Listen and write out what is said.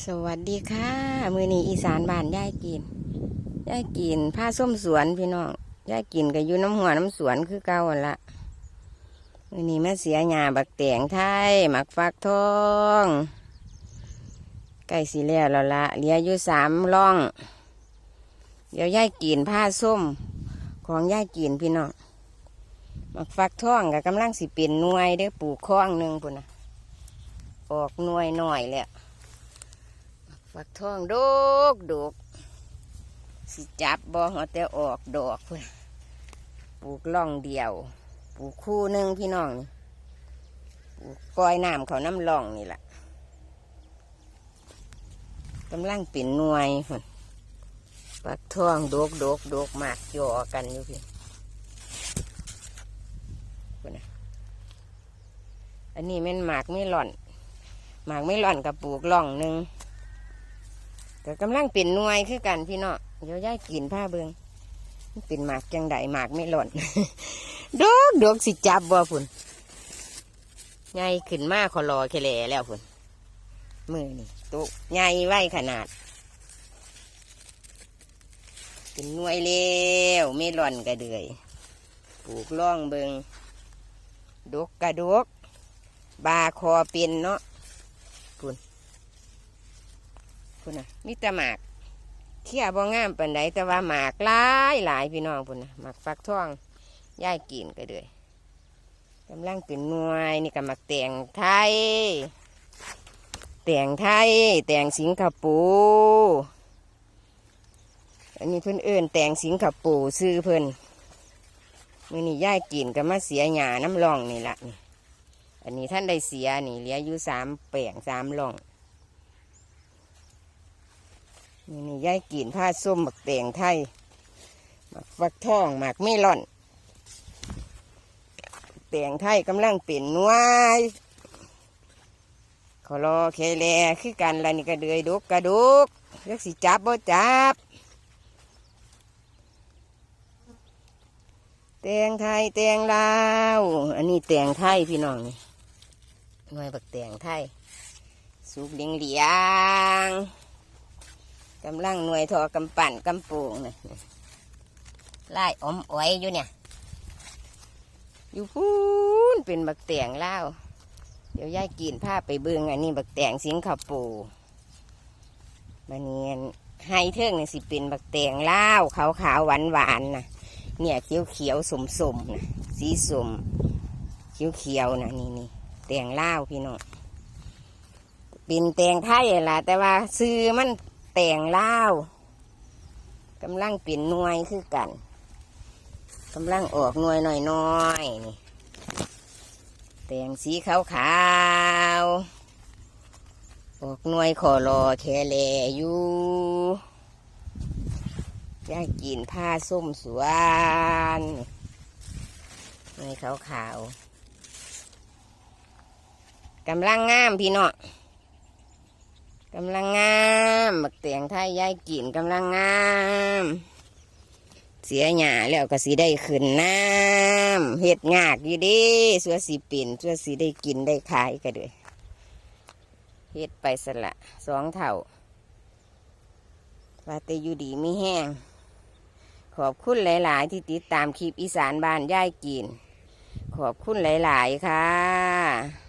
สวัสดีค่ะ มือนี้อีสานบ้านย่ายกินย่ายกินผ้าส้มสวนพี่น้องย่ายกินก็อยู่น้ำหัวน้ำสวนคือเก่าละมือนี้มาเสียหญ้าบักแตงไทยหมักฟักทองใกล้สีแล้วแล้วละเหลืออยู่สามร่อง เดี๋ยวย่ายกินผ้าส้มของย่ายกินพี่น้องหมักฟักทองกับกำลังสิเป็นหน่วยเด้อปลูกคล้องหนึ่งพุ่นนะออกหน่วยหน่อยแล้ว ฟักทองดกดกสิจับบ่หัวแต่ออกดอกเพื่นปลูกล่องเดียว ปลูกคู่หนึ่งพี่น้องนี่ปลูกกอยน้ำเขาน้ำล่องนี่แหละกำลังเป็นหน่วยพุ่นฟักทองดกดกดกมากย่อกันอยู่พี่พุ่นนะอันนี้แม่นหมากไม่หล่อน หมากไม่หล่อนกับปลูกล่องหนึ่ง ก็กำลังเป็นหน่วยคือกันพี่เนาะเดี๋ยวย่ายกินผ้าเบิงมันเป็นหมากจังไดหมากไม่หล่นดอกดอกสิจับบ่พุ่นใหญ่ขึ้นมาขอรอแคลแล้วพุ่นมือนี่ตุใหญ่ไว้ขนาดเป็นหน่วยเร็วไม่หล่นกระเดือยปลูกล่องเบิงดกกระดก บาคอเป็นเนาะพุ่น น่ะมีแต่หมากเขี้ยบ่งามปานใดแต่ว่าหมากหลายหลายพี่น้องพุ่นน่ะหมากฟักทองย่ายกินก็เลยกำลังเป็นนวยนี่ก็หมักแตงไทยแตงไทยแตงสิงคโปร์อันนี้เพิ่นเอิ้นแตงสิงคโปร์ซื้อเพิ่นมือนี้ย่ายกินก็มาเสียหญ้าน้ำร่องนี่ละนี่อันนี้ท่านได้เสียนี่เหลืออยู่สามแปลงสามร่อง นี่นี่ยายกินผ้าส้มหมักแตงไทยหมักฟักทองหมักไม่ล่อนแตงไทยกำลังเป็นหนวายขอรอเคแลคือกันละนี่กระเดือยดุกกระดุกเรียกสิจับบ่จับแตงไทยแตงลาวอันนี้แตงไทยพี่น้องนี่หน่วยบักแตงไทยสุกเลียงเลียง กำลังหน่วยทอกำปั่นกำปูงเนะไล่อมอ้อยอยู่เนี่ย อยู่พูนเป็นบักแตงเล่าเดี๋ยวยายกินผ้าไปเบืองอันนี้บักแตงสิงคโปร์บันเนียนไฮเทิงเนี่ยสิเป็นบักแตงเล่าขาวขาวหวานหวานๆนะเนี่ยเขียวเขียวสมสมๆนะสีสมเขียวเขียวๆนะนี่นี่แตงเล่าพี่น้องเป็นแตงไทยแหละแต่ว่าซื้อมัน แต่งเล่าวกำลังเป็นหน่วยคือกันกำลังออกหน่วยหน่อยๆนี่แต่งสีขาวขาวๆออกหน่วยขอรอแคแลอยู่ย่ากินผ้าส้มสวนหน่วยขาวขาวๆกำลังงามพี่เนาะ กำลังงามบักเตียงไทยยายกินกำลังงาม เสียหยาแล้วก็สีได้ขึ้นน้ำเห็ดงากอยู่เดิสัวสีปิ่นสัวสีได้กินได้ขายก็เลยเห็ดไปสละสองเท่าว่าแต่อยู่ดีไม่แห้ง ขอบคุณหลาย ๆ ที่ติดตามคลิปอีสานบ้านย่ายกิน ขอบคุณหลาย ๆ ค่ะ